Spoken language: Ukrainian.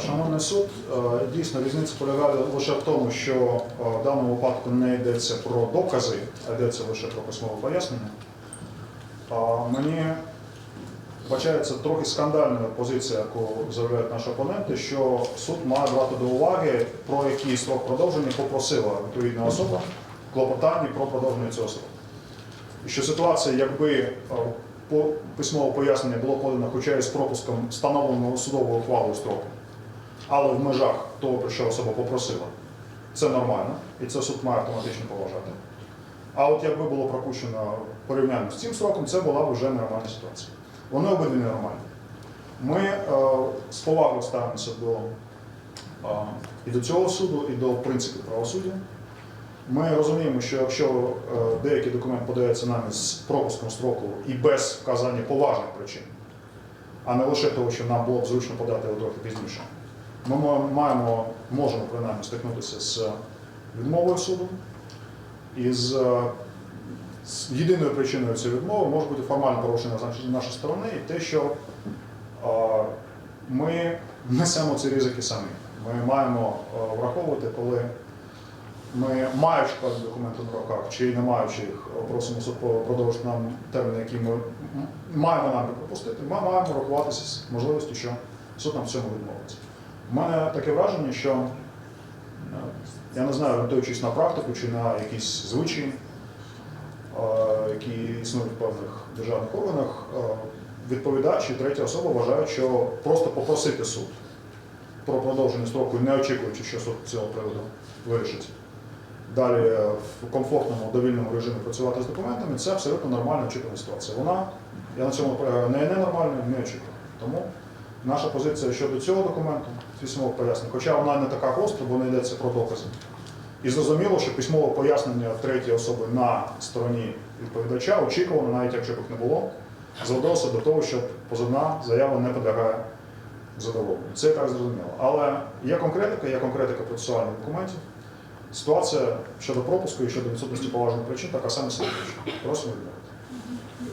Шановний суд, е, дійсно різниця полягає лише в тому, що е, в даному випадку не йдеться про докази, а йдеться лише про письмове пояснення. Мені вбачається трохи скандальною позиція, яку заявляють наші опоненти, що суд має брати до уваги, про який строк продовження попросила відповідна особа в клопотанні про продовження цього сроку. І що ситуація, якби е, письмове пояснення було подано хоча й з пропуском встановленого судового ухвалою строку, але в межах того, про що особа попросила, це нормально, і це суд має автоматично поважати. А от якби було пропущено порівняння з цим сроком, це була б вже нормальна ситуація. Вони обидві ненормальні. Ми е, з повагою ставимося до, е, і до цього суду, і до принципів правосуддя. Ми розуміємо, що якщо е, деякий документ подається нами з пропуском строку і без вказання поважних причин, а не лише того, що нам було б зручно подати його трохи пізніше, ми маємо, можемо принаймні стикнутися з відмовою суду. І е, з єдиною причиною цієї відмови може бути формальне порушення з нашої- сторони і те, що е, ми несемо ці ризики самі. Ми маємо е, враховувати, коли ми, маючи певні документи на руках чи не маючи їх, просимо суд продовжити нам термін, який ми маємо намір пропустити, ми маємо рахуватися з можливістю, що суд нам в цьому відмовиться. У мене таке враження, що е, я не знаю, орієнтуючись на практику чи на якісь звичаї, е, які існують в певних державних органах, е, відповідач і третя особа вважають, що просто попросити суд про продовження строку, не очікуючи, що суд цього приводу вирішить. Далі в комфортному довільному режимі працювати з документами це абсолютно нормальна очікувана ситуація. Вона, я на цьому наполягаю, не ненормальна, не очікувана. Тому наша позиція щодо цього документу, письмових пояснень, хоча вона не така гостра, бо не йдеться про докази. І зрозуміло, що письмове пояснення третьої особи на стороні відповідача очікувано, навіть якщо б їх не було, зводилося до того, що позовна заява не підлягає задоволенню. Це так зрозуміло. Але є конкретика, є конкретика процесуальних документів. Ситуація щодо пропуску і щодо відсутності поважних причин така сама слідуюча. Просимо відмовити.